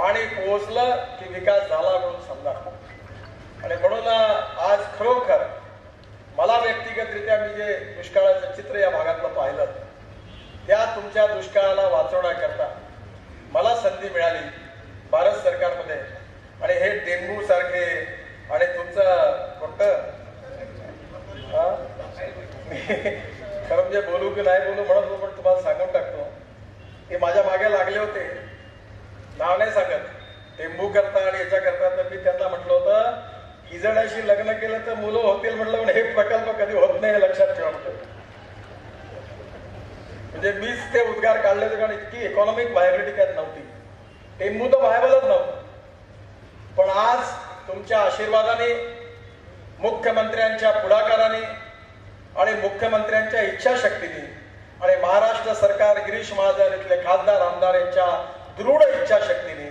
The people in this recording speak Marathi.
पाणी पोहोचलं की विकास झाला म्हणून समजा. आणि म्हणून आज खरोखर मला व्यक्तिगतरित्या मी जे दुष्काळाचं चित्र या भागातलं पाहिलं त्या तुमच्या दुष्काळाला वाचवण्याकरता मला संधी मिळाली भारत सरकारमध्ये. आणि हे डेंगू सारखे आणि तुमचं कोणतं हा? खरं म्हणजे बोलू की नाही बोलू म्हणत पण तुम्हाला सांगून टाकतो. हे माझ्या मागे लागले होते. नाव नाही सांगत. टेंबू करता आणि याच्या करता तर मी त्यांना म्हटलं होतं इजडाशी लग्न केलं तर मुलं होतील म्हटलं पण हे प्रकल्प कधी होत नाही हे लक्षात ठेवा म्हणजे मीच ते उद्गार काढले होते कारण इतकी इकॉनॉमिक व्हायबिलिटी त्यात नव्हती. टेंबू तर व्हायबलच नव्हतं. पण आज तुमच्या आशीर्वादाने मुख्यमंत्र्यांच्या पुढाकाराने आणि मुख्यमंत्र्यांच्या इच्छाशक्तीने आणि महाराष्ट्र सरकार गिरीश महाजन इथले खासदार आमदार यांच्या दृढ इच्छाशक्तीने